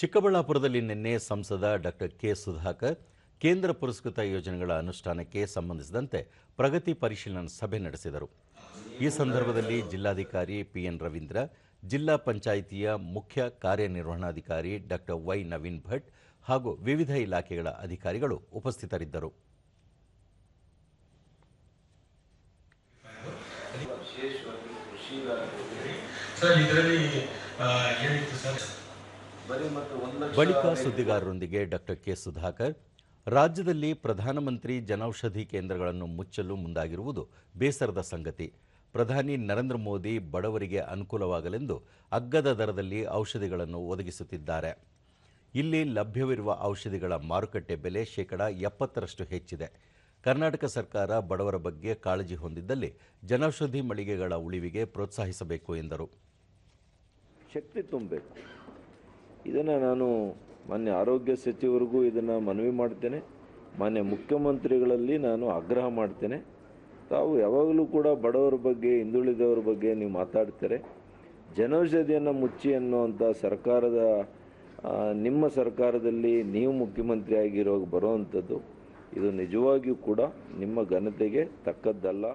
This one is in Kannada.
ಚಿಕ್ಕಬಳ್ಳಾಪುರದಲ್ಲಿ ನಿನ್ನೆ ಸಂಸದ ಡಾಕ್ಟರ್ ಕೆ ಸುಧಾಕರ್ ಕೇಂದ್ರ ಪುರಸ್ಕೃತ ಯೋಜನೆಗಳ ಅನುಷ್ಠಾನಕ್ಕೆ ಸಂಬಂಧಿಸಿದಂತೆ ಪ್ರಗತಿ ಪರಿಶೀಲನಾ ಸಭೆ ನಡೆಸಿದರು. ಈ ಸಂದರ್ಭದಲ್ಲಿ ಜಿಲ್ಲಾಧಿಕಾರಿ ಪಿಎನ್ ರವೀಂದ್ರ, ಜಿಲ್ಲಾ ಪಂಚಾಯಿತಿಯ ಮುಖ್ಯ ಕಾರ್ಯನಿರ್ವಹಣಾಧಿಕಾರಿ ಡಾಕ್ಟರ್ ವೈ ನವೀನ್ ಭಟ್ ಹಾಗೂ ವಿವಿಧ ಇಲಾಖೆಗಳ ಅಧಿಕಾರಿಗಳು ಉಪಸ್ಥಿತರಿದ್ದರು. ಸರ್, ಇದರಲ್ಲಿ ಏನಿತ್ತು ಸರ್. ಬಳಿಕ ಸುದ್ದಿಗಾರರೊಂದಿಗೆ ಡಾಕ್ಟರ್ ಕೆ ಸುಧಾಕರ್ ರಾಜ್ಯದಲ್ಲಿ ಪ್ರಧಾನಮಂತ್ರಿ ಜನೌಷಧಿ ಕೇಂದ್ರಗಳನ್ನು ಮುಚ್ಚಲು ಮುಂದಾಗಿರುವುದು ಬೇಸರದ ಸಂಗತಿ. ಪ್ರಧಾನಿ ನರೇಂದ್ರ ಮೋದಿ ಬಡವರಿಗೆ ಅನುಕೂಲವಾಗಲೆಂದು ಅಗ್ಗದ ದರದಲ್ಲಿ ಔಷಧಿಗಳನ್ನು ಒದಗಿಸುತ್ತಿದ್ದಾರೆ. ಇಲ್ಲಿ ಲಭ್ಯವಿರುವ ಔಷಧಿಗಳ ಮಾರುಕಟ್ಟೆ ಬೆಲೆ ಶೇಕಡ ಎಪ್ಪತ್ತರಷ್ಟು ಹೆಚ್ಚಿದೆ. ಕರ್ನಾಟಕ ಸರ್ಕಾರ ಬಡವರ ಬಗ್ಗೆ ಕಾಳಜಿ ಹೊಂದಿದ್ದಲ್ಲಿ ಜನೌಷಧಿ ಮಳಿಗೆಗಳ ಉಳಿವಿಗೆ ಪ್ರೋತ್ಸಾಹಿಸಬೇಕು ಎಂದರು. ಶಕ್ತಿ ತುಂಬಬೇಕು. ಇದನ್ನು ನಾನು ಮಾನ್ಯ ಆರೋಗ್ಯ ಸಚಿವರಿಗೂ ಇದನ್ನು ಮನವಿ ಮಾಡ್ತೇನೆ. ಮಾನ್ಯ ಮುಖ್ಯಮಂತ್ರಿಗಳಲ್ಲಿ ನಾನು ಆಗ್ರಹ ಮಾಡ್ತೇನೆ. ತಾವು ಯಾವಾಗಲೂ ಕೂಡ ಬಡವರ ಬಗ್ಗೆ, ಹಿಂದುಳಿದವರ ಬಗ್ಗೆ ನೀವು ಮಾತಾಡ್ತಾರೆ. ಜನೌಷಧಿಯನ್ನು ಮುಚ್ಚಿ ಅನ್ನುವಂಥ ಸರ್ಕಾರದ ನಿಮ್ಮ ಸರ್ಕಾರದಲ್ಲಿ ನೀವು ಮುಖ್ಯಮಂತ್ರಿ ಆಗಿರೋ ಬರುವಂಥದ್ದು ಇದು ನಿಜವಾಗಿಯೂ ಕೂಡ ನಿಮ್ಮ ಘನತೆಗೆ ತಕ್ಕದ್ದಲ್ಲ.